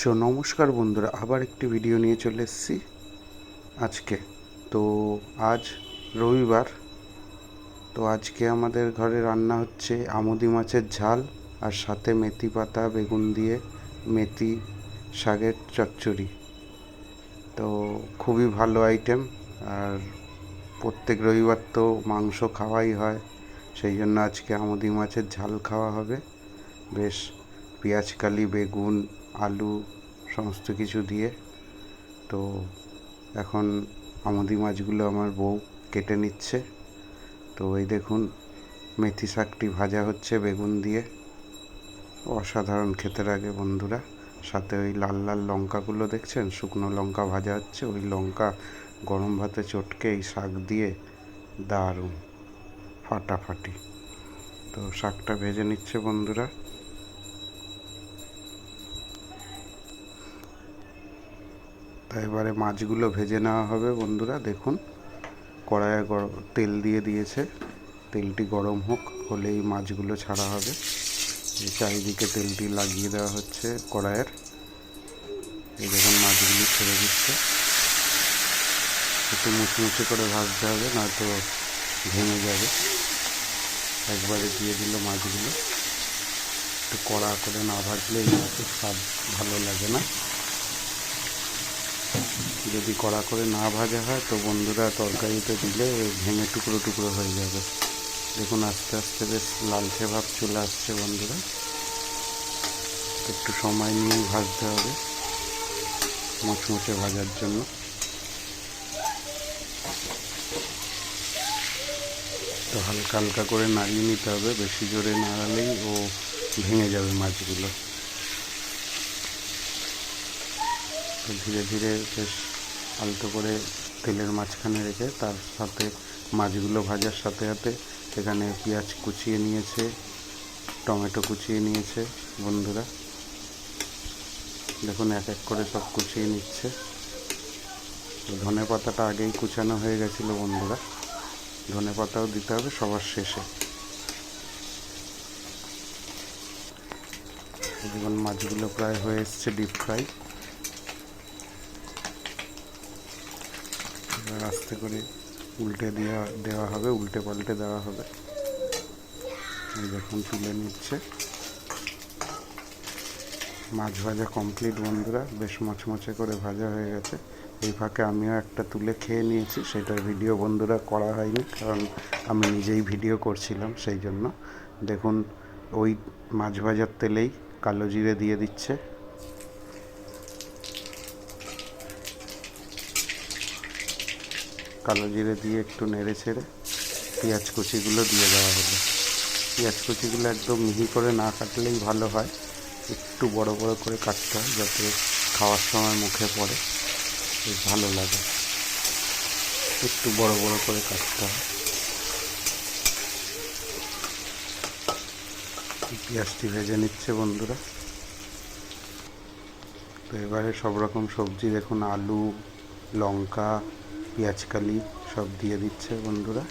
So নমস্কার বন্ধুরা, আবার একটি ভিডিও নিয়ে চলে এসেছি আজকে। তো আজ রবিবার, তো আজকে আমাদের ঘরে রান্না হচ্ছে আমুদি মাছের ঝাল আর সাথে মেথি পাতা, বেগুন দিয়ে মেথি, শাকের চচ্চড়ি। তো খুবই ভালো আইটেম আর প্রত্যেক রবিবার তো মাংস খাওয়াই হয়, সেই জন্য আজকে আমুদি মাছের ঝাল খাওয়া হবে। বেশ পেঁয়াজকালি বেগুন আলু, সমস্ত কিছু দিয়ে। তো এখন আমুদি মাছগুলো আমার বউ কেটে নিচ্ছে। তো এই দেখুন, মেথি শাকটি ভাজা হচ্ছে বেগুন দিয়ে। অসাধারণ খেতে লাগে বন্ধুরা। সাথে ওই লাল লাল লঙ্কাগুলো দেখছেন? শুকনো লঙ্কা ভাজা হচ্ছে। ওই লঙ্কা গরম ভাতে চটকে এই শাক দিয়ে দারুণ, ফাটাফাটি। তো শাকটা ভেজে নিচ্ছে বন্ধুরা। তাই এবারে মাছগুলো ভেজে নেওয়া হবে বন্ধুরা, দেখুন। কড়াইয়ে তেল দিয়ে দিয়েছে। তেলটি গরম হোক, হলেই মাছগুলো ছাড়া হবে। চারিদিকে তেলটি লাগিয়ে দেওয়া হচ্ছে কড়াইয়ের। এই দেখুন মাছগুলি ছেড়ে দিচ্ছে। একটু মুচমুচে করে ভাজতে হবে, নয়তো ভেঙে যাবে। একবারে দিয়ে দিল মাছগুলো। একটু কড়া করে না ভাজলে স্বাদ ভালো লাগে না। যদি কড়া করে না ভাজা হয়, তো বন্ধুরা তরকারিতে দিলে ভেঙে টুকরো টুকরো হয়ে যাবে। দেখুন, আস্তে আস্তে বেশ লালচে ভাব চলে আসছে বন্ধুরা। একটু সময় নিয়ে ভাজতে হবে মুচমুচে ভাজার জন্য। তো হালকা হালকা করে নাড়িয়ে নিতে হবে। বেশি জোরে নাড়ালেই ও ভেঙে যাবে মাছগুলো তো ধীরে ধীরে বেশ আলতো করে তেলের মাঝখানে রেখে তার সাথে মাছগুলো ভাজার সাথে সাথে এখানে পেঁয়াজ কুচিয়ে নিয়েছে, টমেটো কুচিয়ে নিয়েছে বন্ধুরা। দেখুন, এক এক করে সব কুচিয়ে নিচ্ছে। ধনে পাতাটা আগেই কুচানো হয়ে গেছিল বন্ধুরা। ধনে পাতাও দিতে হবে সবার শেষে। দেখুন, মাছগুলো প্রায় হয়ে এসছে ডিপ ফ্রাই। এবার আস্তে করে উল্টে দেওয়া দেওয়া হবে, উল্টে পাল্টে দেওয়া হবে। দেখুন, তুলে নিচ্ছে। মাছ ভাজা কমপ্লিট বন্ধুরা। বেশ মচমচে করে ভাজা হয়ে গেছে। এই ফাঁকে আমিও একটা তুলে খেয়ে নিয়েছি। সেটার ভিডিও বন্ধুরা করা হয়নি, কারণ আমি নিজেই ভিডিও করছিলাম সেই জন্য। দেখুন, ওই মাছ ভাজার তেলেই কালো জিরে দিয়ে দিচ্ছে। কালো জিরে দিয়ে একটু নেড়ে ছেড়ে পেঁয়াজ কুচিগুলো দিয়ে দেওয়া হলো। পেঁয়াজ কুচিগুলো একদম মিহি করে না কাটলেই ভালো হয়। একটু বড় বড় করে কাটতে হয় যাতে খাওয়ার সময় মুখে পড়ে। বেশ ভালো লাগে। একটু বড় বড় করে কাটতে হয়। পেঁয়াজটি ভেজে নিচ্ছে বন্ধুরা। তো এবারে সব রকম সবজি দেখুন, আলু, লঙ্কা পেঁয়াজকালি সব দিয়ে দিচ্ছে বন্ধুরা।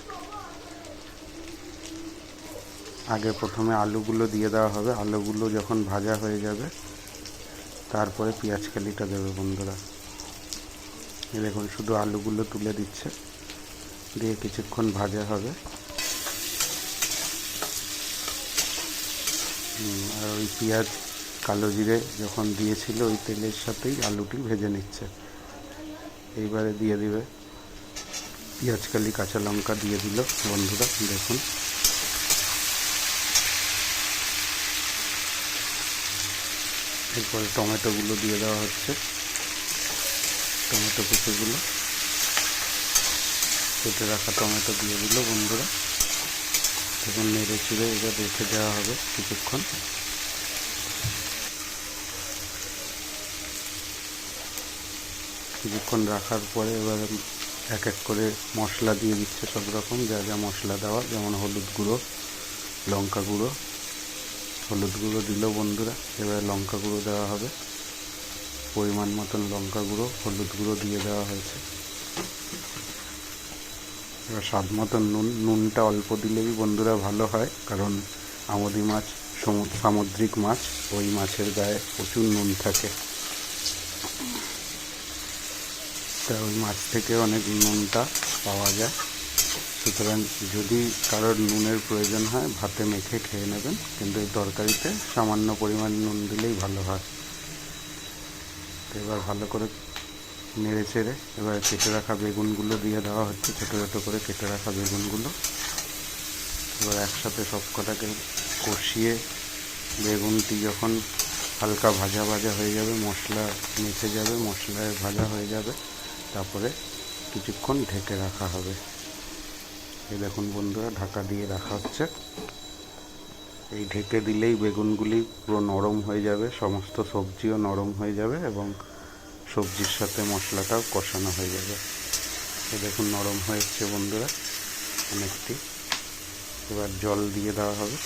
আগে প্রথমে আলুগুলো দিয়ে দেওয়া হবে। আলুগুলো যখন ভাজা হয়ে যাবে, তারপরে পেঁয়াজকালিটা দেবে বন্ধুরা। দেখুন, শুধু আলুগুলো তুলে দিচ্ছে। দিয়ে কিছুক্ষণ ভাজা হবে। আর ওই পেঁয়াজ, কালো জিরে যখন দিয়েছিল, ওই তেলের সাথেই আলুটি ভেজে নিচ্ছে। এইবারে দিয়ে দিবে। পেঁয়াজকালি কাঁচা লঙ্কা দিয়ে দিল বন্ধুরা, দেখুন। এরপরে টমেটোগুলো দিয়ে দেওয়া হচ্ছে। টমেটো কুচোগুলো। কেটে রাখা টমেটো দিয়ে দিল বন্ধুরা। তখন নেড়ে চিড়ে এবার রেখে দেওয়া হবে কিছুক্ষণ। কিছুক্ষণ রাখার পরে এবার এক এক করে মশলা দিয়ে দিচ্ছে সব রকম, যা যা মশলা দেওয়া, যেমন হলুদ গুঁড়ো, লঙ্কা গুঁড়ো। হলুদ গুঁড়ো দিল বন্ধুরা, এবার লঙ্কা গুঁড়ো দেওয়া হবে। পরিমাণ মতন লঙ্কা গুঁড়ো, হলুদ গুঁড়ো দিয়ে দেওয়া হয়েছে। এবার স্বাদ মতন নুন, নুনটা অল্প দিলেই বন্ধুরা ভালো হয়, কারণ আমদি মাছ সামুদ্রিক মাছ, ওই মাছের গায়ে প্রচুর নুন থাকে। তা ওই মাছ থেকে অনেক নুনটা পাওয়া যায়। সুতরাং যদি কারোর নুনের প্রয়োজন হয়, ভাতে মেখে খেয়ে নেবেন। কিন্তু এই তরকারিতে সামান্য পরিমাণ নুন দিলেই ভালো হয়। তো এবার ভালো করে নেড়ে চেড়ে এবার কেটে রাখা বেগুনগুলো দিয়ে দেওয়া হচ্ছে, ছোটো ছোটো করে কেটে রাখা বেগুনগুলো। এবার একসাথে সব কটাকে কষিয়ে বেগুনটি যখন হালকা ভাজা ভাজা হয়ে যাবে, মশলা মিশে যাবে, মশলায় ভাজা হয়ে যাবে তারপরে কিছুক্ষণ ঢেকে রাখা হবে। এই দেখুন বন্ধুরা, ঢাকা দিয়ে রাখা হচ্ছে। এই ঢেকে দিলেই বেগুনগুলি পুরো নরম হয়ে যাবে, সমস্ত সবজিও নরম হয়ে যাবে এবং সবজির সাথে মশলাটাও কষানো হয়ে যাবে। এই দেখুন নরম হয়েছে বন্ধুরা অনেকটি। এবার জল দিয়ে দেওয়া হবে।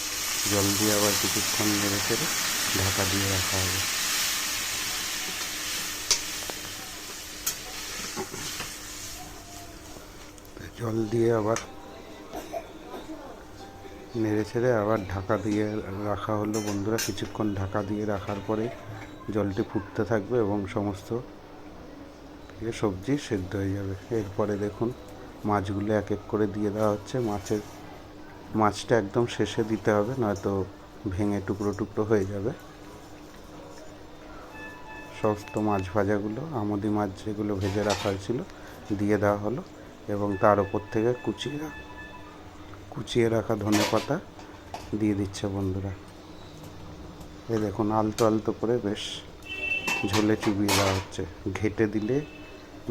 জল দিয়ে আবার কিছুক্ষণ নেড়ে চেড়ে ঢাকা দিয়ে রাখা হবে। জল দিয়ে আবার নেড়ে ছেড়ে আবার ঢাকা দিয়ে রাখা হলো। বন্ধুরা, কিছুক্ষণ ঢাকা দিয়ে রাখার পরে জলটি ফুটতে থাকবে এবং সমস্ত সবজি সেদ্ধ হয়ে যাবে। এরপরে দেখুন, মাছগুলো এক এক করে দিয়ে দেওয়া হচ্ছে। মাছের, মাছটা একদম শেষে দিতে হবে, নয়তো ভেঙে টুকরো টুকরো হয়ে যাবে। সমস্ত মাছ ভাজাগুলো, আমদি মাছ যেগুলো ভেজে রাখা হয়েছিল, দিয়ে দেওয়া হলো। এবং তার ওপর থেকে কুচিয়ে কুচিয়ে রাখা ধনে পাতা দিয়ে দিচ্ছে বন্ধুরা। এ দেখুন, আলতো আলতো করে বেশ ঝোলে চুবিয়ে দেওয়া হচ্ছে। ঘেটে দিলে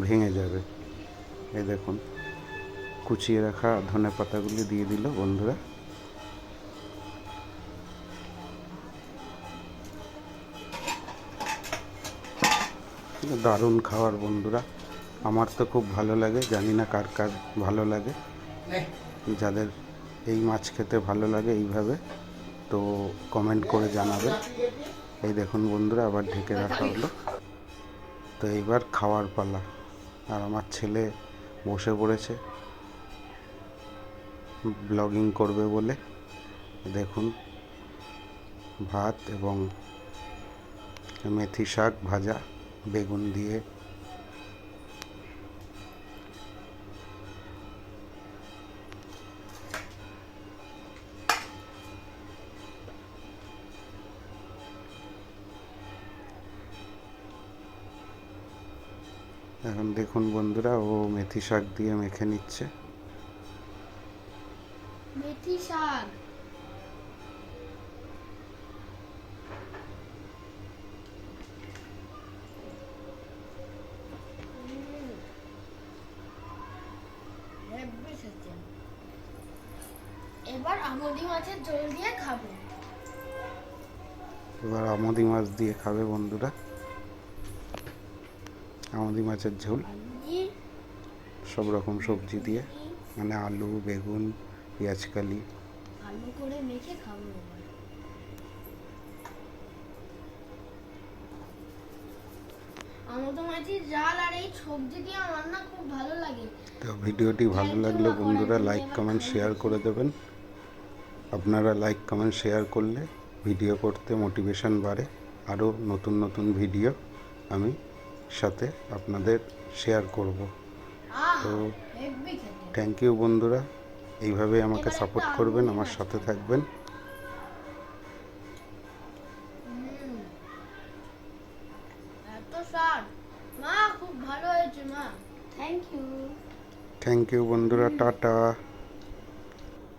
ভেঙে যাবে। এ দেখুন, কুচিয়ে রাখা ধনে পাতাগুলি দিয়ে দিল বন্ধুরা। দারুণ খাওয়ার বন্ধুরা। আমার তো খুব ভালো লাগে জানি না কার কার ভালো লাগে। যাদের এই মাছ খেতে ভালো লাগে এইভাবে তো কমেন্ট করে জানাবে। এই দেখুন বন্ধুরা আবার ঢেকে রাখা হলো। তো এইবার খাওয়ার পালা। আর আমার ছেলে বসে পড়েছে। ব্লগিং করবে বলে। দেখুন ভাত এবং মেথি শাক ভাজা বেগুন দিয়ে এখন দেখুন বন্ধুরা ও মেথি শাক দিয়ে মেখে নিচ্ছে। মেথি শাক। এবার আমদি মাছের ঝোল দিয়ে খাব। এবার আমদি মাছ দিয়ে খাবে বন্ধুরা। আমদি মাছের ঝোল। সব রকম সবজি দিয়ে মানে আলু বেগুন পেঁয়াজকালি আলু করে মেখে খাব তো ভিডিওটি ভালো লাগলে বন্ধুরা লাইক কমেন্ট শেয়ার করে দেবেন। আপনারা লাইক কমেন্ট শেয়ার করলে ভিডিও করতে মোটিভেশন বাড়ে। আরও নতুন নতুন ভিডিও আমি সাথে আপনাদের শেয়ার করব। তো থ্যাংক ইউ বন্ধুরা। এইভাবে আমাকে সাপোর্ট করবেন আমার সাথে থাকবেন। থ্যাংক ইউ বন্ধুরা টাটা।